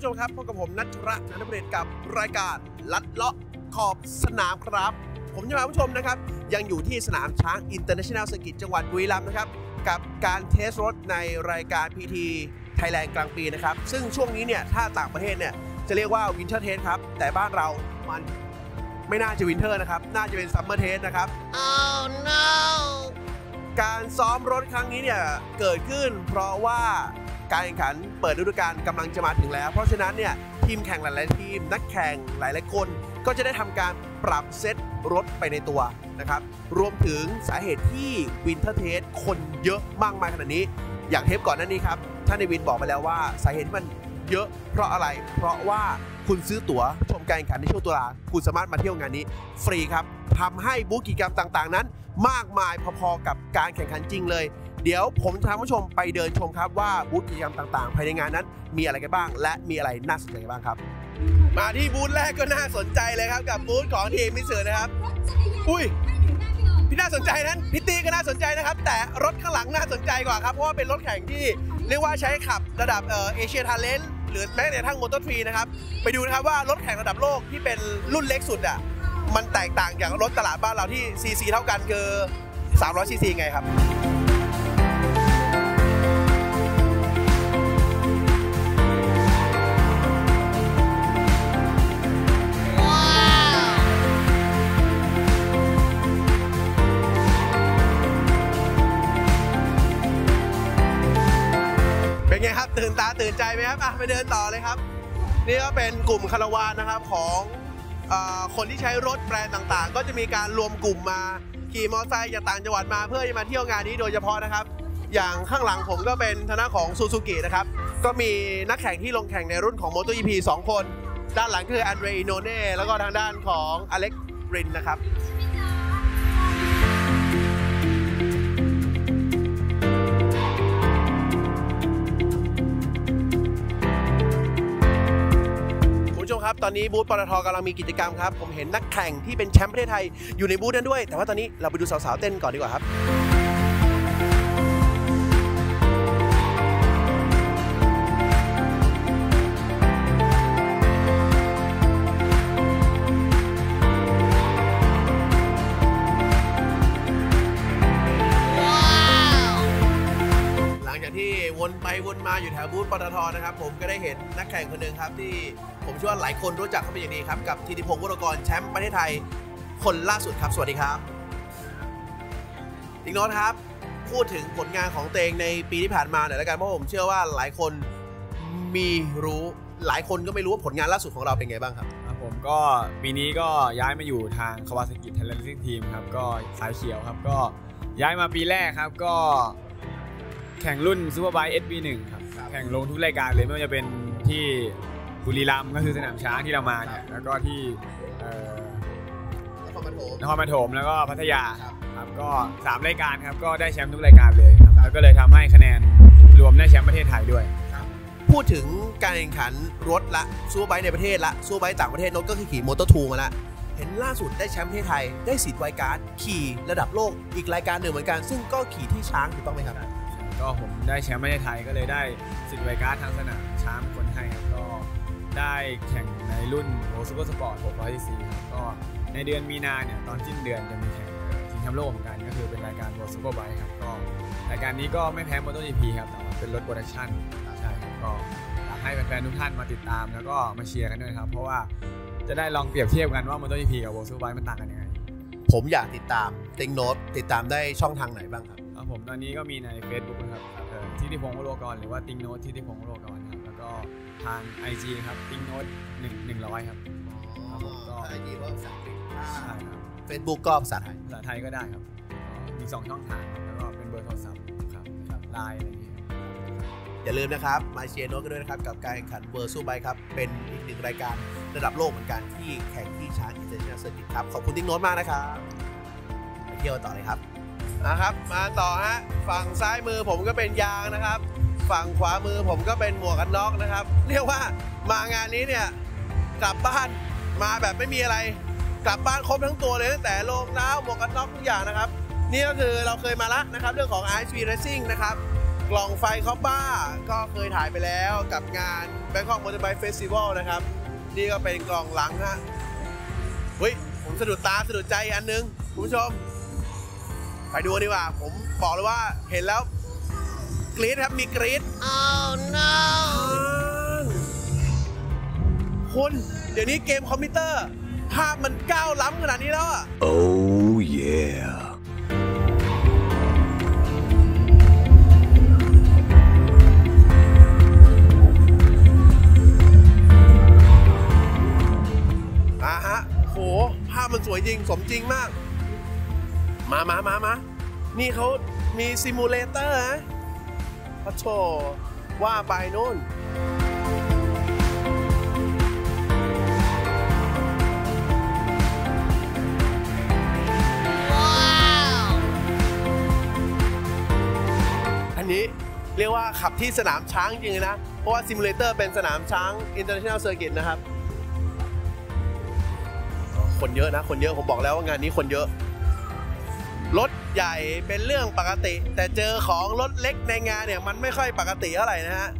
ครับผู้ชมครับพบกับผมนัทระนันทเดชกับรายการลัดเลาะขอบสนามครับ ผมจะพาผู้ชมนะครับ ยังอยู่ที่สนามช้างอินเตอร์เนชั่นแนลสกิตจังหวัดบุรีรัมย์นะครับ กับการเทสรถในรายการ PT Thailand กลางปีนะครับ ซึ่งช่วงนี้เนี่ยถ้าต่างประเทศเนี่ยจะเรียกว่าวินเทอร์เทสครับ แต่บ้านเรามันไม่น่าจะวินเทอร์นะครับ น่าจะเป็นซัมเมอร์เทสนะครับ oh no การซ้อมรถครั้งนี้เนี่ยเกิดขึ้นเพราะว่า การแข่งขันเปิดฤดูกาลกำลังจะมาถึงแล้ว เพราะฉะนั้นเนี่ยทีมแข่งหลาย ๆ ทีม นักแข่งหลาย ๆ คน ก็จะได้ทำการปรับเซตรถไปในตัวนะครับ รวมถึงสาเหตุที่วินเทอร์เทสคนเยอะมากมายขนาดนี้ อย่างเทปก่อนหน้านี้ครับท่านในวินบอกไปแล้วว่าสาเหตุที่มันเยอะเพราะอะไร เพราะว่าคุณซื้อตั๋วชมการแข่งขันในช่วงตุลาคุณสามารถมาเที่ยวงานนี้ ฟรีครับทำให้บูธกิจกรรมต่าง ๆ นั้น มากมายพอ ๆ กับการแข่งขันจริงเลย เดี๋ยวผมจะพาผู้ชมไปเดินชมครับว่าบูธกิจกรรมต่างๆ ภายในงานนั้น มีอะไรกันบ้าง และมีอะไรน่าสนใจบ้างครับ มาที่บูธแรกก็น่าสนใจเลยครับกับบูธของทีมมิสเซอร์นะครับ อุ้ยที่น่าสนใจนั้นพิตตี้ก็น่าสนใจนะครับ แต่รถข้างหลังน่าสนใจกว่าครับเพราะว่าเป็นรถแข่งที่เรียกว่าใช้ขับระดับเอเชียทาเลนต์หรือแม้แต่ทั้งมอเตอร์ทรีนะครับไปดูนะครับว่ารถแข่งระดับโลกที่เป็นรุ่นเล็กสุดอะมันแตกต่างจากรถตลาดบ้านเราที่ซีซีเท่ากันคือ300ซีซีไงครับ ตื่นตาตื่นใจไหมครับอะไปเดินต่อเลยครับ นี่ก็เป็นกลุ่มคาราวานนะครับของอคนที่ใช้รถแบรนด์ต่างๆ ก็จะมีการรวมกลุ่มมาขี่มอเตอร์ไซค์จากต่างจังหวัดมาเพื่อจะมาเที่ยวงานนี้โดยเฉพาะนะครับ อย่างข้างหลังผมก็เป็นทางด้าของซูซูกินะครับ ก็มีนักแข่งที่ลงแข่งในรุ่นของ MotoGP 2 คน ด้านหลังคืออันเดรอิโนเน่แล้วก็ทางด้านของอเล็กรินนะครับ ครับ ตอนนี้บูธปตทกำลังมีกิจกรรมครับ ผมเห็นนักแข่งที่เป็นแชมป์ประเทศไทยอยู่ในบูธนั้นด้วย แต่ว่าตอนนี้เราไปดูสาวๆเต้นก่อนดีกว่าครับ ที่วนไปวนมาอยู่แถวบูธปตทนะครับ ผมก็ได้เห็นนักแข่งคนหนึ่งครับที่ผมเชื่อว่าหลายคนรู้จักเขาเป็นอย่างดีครับ กับธีติพงศ์วรกรแชมป์ประเทศไทย คนล่าสุดครับ สวัสดีครับอีกน้ตครับ พูดถึงผลงานของตัวเองในปีที่ผ่านมาหน่อยล้วกันเพราะผมเชื่อว่าหลายคนมีรู้หลายคนก็ไม่รู้ว่าผลงานล่าสุดของเราเป็นไงบ้างครับครับผมก็ปีนี้ก็ย้ายมาอยู่ทางคาวาซากิไทยแลนด์ซิ่งทีมครับก็สายเขียวครับก็ย้ายมาปีแรกครับก็ แข่งรุ่นซูเปอร์ไบค์ SB1 ครับ แข่งลงทุกรายการเลยไม่ว่าจะเป็นที่บุรีรัมย์ก็คือสนามช้างที่เรามาเนี่ยแล้วก็ที่เอ่อนครปฐมนครปฐมแล้วก็พัทยาครับครับก็สามรายการครับก็ได้แชมป์ทุกรายการเลยครับแล้วก็เลยทำให้คะแนนรวมได้แชมป์ประเทศไทยด้วยพูดถึงการแข่งขันรถละซูเปอร์ไบค์ในประเทศละซูเปอร์ไบค์ต่างประเทศรถก็คือขี่มอเตอร์ทูมาละเห็นล่าสุดได้แชมป์ประเทศไทยได้สิทธิ์ไวการ์ดขี่ระดับโลกอีกรายการหนึ่งเหมือนกัน ซึ่งก็ขี่ที่ช้างถูกต้องไหมครับ ก็ผมได้แชมป์ประเทศไทยก็เลยได้สิทธิ์ไวการ์ดทางสนามช้างเป็นคนให้ครับก็ได้แข่งในรุ่นโอซูเปอร์สปอร์ต600 cc ครับก็ในเดือนมีนาเนี่ยตอนสิ้นเดือนจะมีแข่งชิงแชมป์โลกเหมือนกันก็คือเป็นรายการ World Super Bike ครับก็รายการนี้ก็ไม่แพ้ MotoGP ครับแต่ว่าเป็นรถโปรดักชั่นใช่ครับก็อยากให้แฟนๆทุกท่านมาติดตามแล้วก็มาเชียร์กันด้วยครับ เพราะว่าจะได้ลองเปรียบเทียบกันว่า MotoGP กับ World Super Bike มันต่างกันยังไงผมอยากติดตามติงโน้ตติดตามได้ช่องทางไหนบ้างครับ ผมตอนนี้ก็มีใน Facebook นะครับเอ่อที่ที่พงศ์วโรกรหรือว่าติงโนตที่ที่พงศ์วโรกรครับแล้วก็ทาง IG ครับติงโนตหนึ่งหนึ่งร้อยครับครับผมก็ไอจีว่าภาษาอังกฤษใช่ครับเฟซบุ๊กก็ภาษาไทยภาษาไทยก็ได้ครับก็มีสองช่องทางครับแล้วก็เป็นเบอร์โทรศัพท์ครับครับไลน์อะไรอย่างเงี้ยครับอย่าลืมนะครับมาเชียร์โน้ตกันด้วยนะครับกับการแข่งขันเวอร์ซูไบครับเป็นอีกหนึ่งรายการระดับโลกเหมือนกันที่แข่งที่ช้างอินเตอร์เนชั่นแนลเซอร์กิตครับขอบคุณติ๊กโน้ตมากนะครับไปเที่ยวต่อเลยครับ นะครับ มาต่อฮะฝั่งซ้ายมือผมก็เป็นยางนะครับ ฝั่งขวามือผมก็เป็นหมวกกันน็อกนะครับ เรียกว่ามางานนี้เนี่ยกลับบ้านมาแบบไม่มีอะไร กลับบ้านครบทั้งตัวเลยตั้งแต่รองเท้าหมวกกันน็อกทุกอย่างนะครับ นี่ก็คือเราเคยมาละนะครับ เรื่องของ Ice Speed Racing นะครับกล่องไฟคอปบ้าก็เคยถ่ายไปแล้วกับงาน Bangkok Motorbike Festival นะครับ นี่ก็เป็นกล่องหลังฮะเฮ้ยผมสะดุดตาสะดุดใจอันนึง คุณผู้ชม ไปดูดีกว่า ผมบอกเลยว่าเห็นแล้วกรี๊ดครับมีกรี๊ด oh no คุณเดี๋ยวนี้เกมคอมพิวเตอร์ ภาพมันก้าวล้ำขนาดนี้แล้วอะ Oh yeah. อ่าฮะโหภาพมันสวยจริง สมจริงมาก มามามามานี่เขามีซิมูเลเตอร์ฮะพระโชว่าไปนู่นอันนี้เรียกว่าขับที่สนามช้างจริงๆนะ เพราะว่าซิมูเลเตอร์เป็นสนามช้าง International Circuit นะครับ คนเยอะนะ คนเยอะ ผมบอกแล้วว่างานนี้คนเยอะรถ ใหญ่เป็นเรื่องปกติ แต่เจอของรถเล็กในงานเนี่ยมันไม่ค่อยปกติเท่าไหร่นะฮะ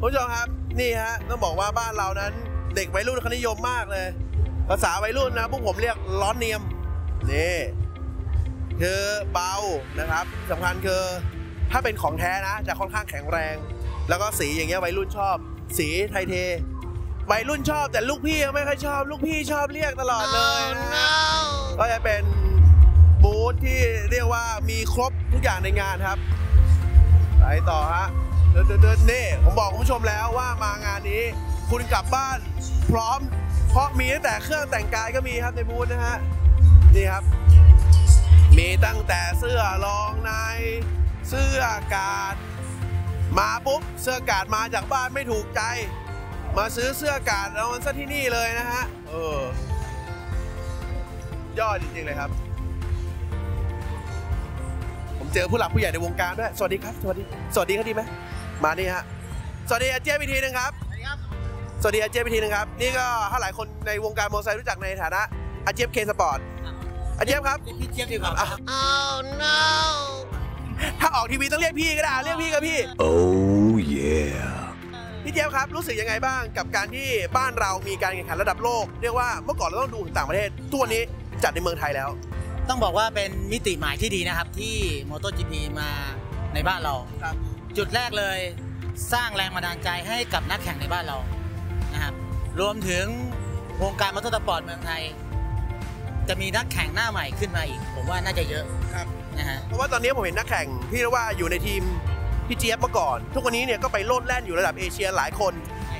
คุณผู้ชมครับนี่ฮะต้องบอกว่าบ้านเรานั้นเด็กวัยรุ่นเขานิยมมากเลย ภาษาวัยรุ่นนะพวกผมเรียกล้อเนียมนี่คือเบานะครับสำคัญคือถ้าเป็นของแท้นะจะค่อนข้างแข็งแรง แล้วก็สีอย่างเงี้ยวัยรุ่นชอบ สีไทยเทวัยรุ่นชอบแต่ลูกพี่ไม่ค่อยชอบ ลูกพี่ชอบเรียกตลอดเลยนะฮะก็จะเป็น บูธที่เรียกว่ามีครบทุกอย่างในงานครับ ไปต่อฮะเดินเดินเดินนี่ผมบอกคุณผู้ชมแล้วว่ามางานนี้คุณกลับบ้านพร้อม เพราะมีตั้งแต่เครื่องแต่งกายก็มีครับในบูธนะฮะนี่ครับ มีตั้งแต่เสื้อรองในเสื้อกาดมาปุ๊บเสื้อกาดมาจากบ้านไม่ถูกใจ มาซื้อเสื้อกาดเอามันซะที่นี่เลยนะฮะเออยอดจริงๆเลยครับ เจอผู้หลักผู้ใหญ่ในวงการด้วย สวัสดีครับ สวัสดี สวัสดีครับดีไหมมานี่ฮะ สวัสดีอาเจี๊ยบอีกทีหนึงครับ สวัสดีอาเจี๊ยบอีกทีหนึงครับ นี่ก็ถ้าหลายคนในวงการมอเตอร์ไซค์รู้จักในฐานะอาเจี๊ยบเคสปอร์ตอาเจี๊ยบครับพี่เจี๊ยบดีกว่าอะถ้าออกทีวีต้องเรียกพี่ก็ได้อะเรียกพี่กับพี่ Oh yeah. พี่เจี๊ยบครับรู้สึกยังไงบ้างกับการที่บ้านเรามีการแข่งขันระดับโลก เรียกว่าเมื่อก่อนเราต้องดูถึงต่างประเทศตัวนนี้จัดในเมืองไทยแล้ว ต้องบอกว่าเป็นมิติใหม่ที่ดีนะครับ ที่ MotoGP มาในบ้านเราครับ จุดแรกเลยสร้างแรงบันดาลใจให้กับนักแข่งในบ้านเรานะครับรวมถึงวงการมอเตอร์สปอร์ตเมืองไทย จะมีนักแข่งหน้าใหม่ขึ้นมาอีก ผมว่าน่าจะเยอะครับนะฮะเพราะว่าตอนนี้ผมเห็นนักแข่งที่เรียกว่าอยู่ในทีมพี่เจี๊ยบเมื่อก่อน ทุกวันนี้เนี่ยก็ไปโลดแล่นอยู่ระดับเอเชียหลายคน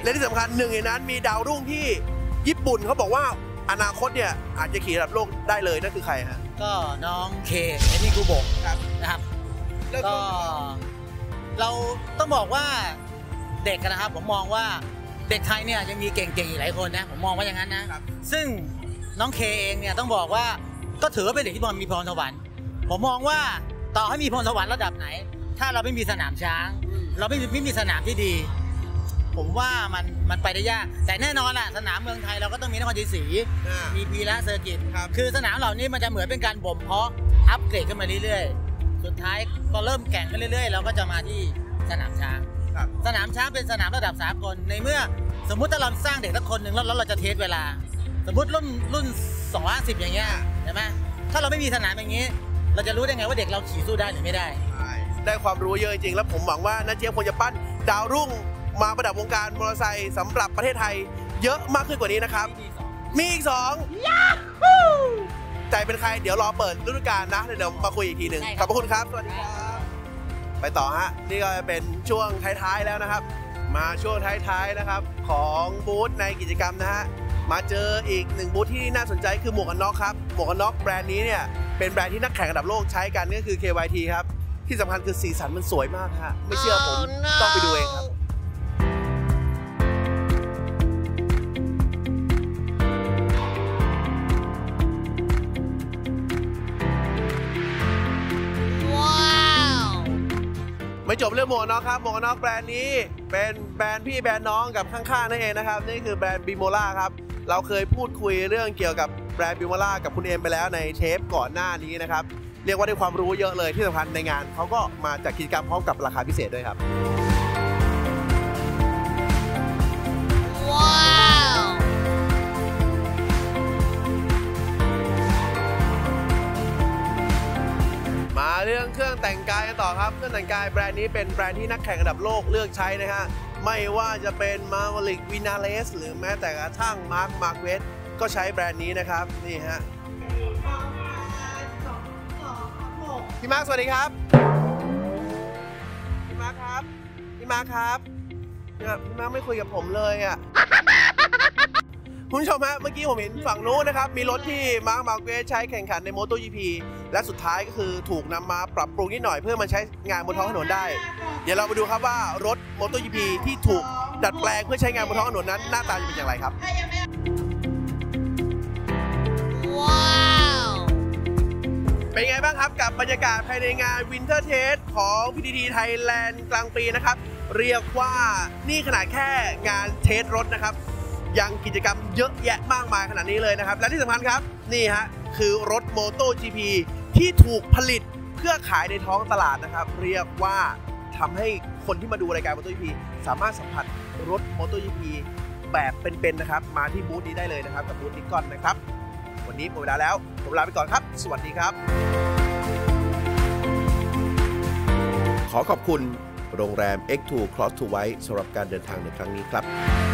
และที่สำคัญหนึ่งในนั้นมีดาวรุ่งที่ญี่ปุ่นเขาบอกว่าอนาคตเนี่ยอาจจะขี่ระดับโลกได้เลยนั่นคือใครฮะ ก็น้องเคเอมี่กูโบกครับนะครับเริ่มก็ต้นเราต้องบอกว่าเด็กนะครับ ผมมองว่าเด็กไทยเนี่ยยังมีเก่งๆอีกหลายคนนะผมมองว่าอย่างนั้นนะครับซึ่งน้องเคเองเนี่ยต้องบอกว่าก็ถือว่าเป็นเด็กที่มีพรสวรรค์ผมมองว่าต่อให้มีพรสวรรค์ระดับไหน ถ้าเราไม่มีสนามช้าง เราไม่มีไม่มีสนามที่ดี ผมว่ามันมันไปได้ยาก แต่แน่นอนแหละสนามเมืองไทยเราก็ต้องมีนครชัยศรีอ่ามีพีระเซอร์กิตครับ คือสนามเหล่านี้มันจะเหมือนเป็นการบ่มเพาะอัปเกรดขึ้นมาเรื่อยๆ สุดท้ายพอเริ่มแข่งกันเรื่อยๆ เราก็จะมาที่สนามช้าง ครับ สนามช้างเป็นสนามระดับสากลในเมื่อสมมุติถ้าเราสร้างเด็กสักคนหนึ่งแล้วแล้วเราจะเทสเวลา สมมุติรุ่นรุ่น250 อย่างเงี้ยใช่ไหมถ้าเราไม่มีสนามอย่างนี้ เราจะรู้ได้ไงว่าเด็กเราขี่สู้ได้หรือไม่ได้ใช่ได้ความรู้เยอะจริงๆ แล้วผมหวังว่านัทเจี๊ยบควรจะปั้นดาวรุ่ง มาประดับวงการมอเตอร์ไซค์สำหรับประเทศไทย เยอะมากขึ้นกว่านี้นะครับ มีอีกสองใจเป็นใครเดี๋ยวรอเปิดฤดูกาลนะเดี๋ยวมาคุยอีกทีหนึ่งได้ขครัอบบพระคุณครับสวัสดีครับไปต่อฮะนี่ก็เป็นช่วงท้ายๆแล้วนะครับ มาช่วงท้ายๆนะครับ ของบูธในกิจกรรมนะฮะมาเจออีกหนึ่งบูธที่น่าสนใจคือหมวกกันน็อกครับหมวกกันน็อกแบรนด์นี้เนี่ยเป็นแบรนด์ที่นักแข่งระดับโลกใช้กันก็คือ KYT ครับที่สำคัญคือสีสันมันสวยมากฮะไม่เชื่อผมต้องไปดูเองครับ จบเรื่องหมวกน็อกครับหมวกนน็อกแบรนด์นี้เป็นแบรนด์พี่แบรนด์น้องกับข้างๆนั่นเองนะครับนี่คือแบรนด์บิโมล่าครับเราเคยพูดคุยเรื่องเกี่ยวกับแบรนด์บิโมล่ากับคุณเอ็มไปแล้วในเทปก่อนหน้านี้นะครับเรียกว่าได้ความรู้เยอะเลยที่สำคัญในงานเขาก็มาจัดกิจกรรมพร้อมกับราคาพิเศษด้วยครับ รื่องเครื่องแต่งกายกันต่อครับเครื่องแต่งกายแบรนด์นี้เป็นแบรนด์ที่นักแข่งระดับโลกเลือกใช้นะฮะไม่ว่าจะเป็นมาร์วลิกวินาเลสหรือแม้แต่กระทั่งมาร์คมาร์เวสก็ใช้แบรนด์นี้นะครับนี่ฮะพี่มาร์คสวัสดีครับพี่มาร์คครับพี่มาร์คครับนี่ยพี่มาร์คไม่คุยกับผมเลยอะ คุณผู้ชมฮะเมื่อกี้ผมเห็นฝั่งนู้นนะครับ มีรถที่มาร์คมาร์เกสใช้แข่งขันใน MotoGP และสุดท้ายก็คือถูกนำมาปรับปรุงนิดหน่อยเพื่อมาใช้งานบนท้องถนนได้ เดี๋ยวเรามาดูครับว่ารถ MotoGP ที่ถูกดัดแปลงเพื่อใช้งานบนท้องถนนนั้นหน้าตาจะเป็นอย่างไรครับเป็นไงบ้างครับกับบรรยากาศภายในงาน Winter Test ของ PTT Thailand กลางปีนะครับ เรียกว่านี่ขนาดแค่งานเทสรถนะครับ ยังกิจกรรมเยอะแยะมากมายขนาดนี้เลยนะครับ และที่สำคัญครับนี่ฮะคือรถ MotoGP ที่ถูกผลิตเพื่อขายในท้องตลาดนะครับ เรียกว่าทำให้คนที่มาดูรายการ MotoGP สามารถสัมผัสรถ MotoGP แบบเป็นๆนะครับ มาที่บูธนี้ได้เลยนะครับกับบูธนิกอนนะครับ วันนี้หมดเวลาแล้วผมลาไปก่อนครับ สวัสดีครับ ขอขอบคุณโรงแรม X2 Cross to White สำหรับการเดินทางในครั้งนี้ครับ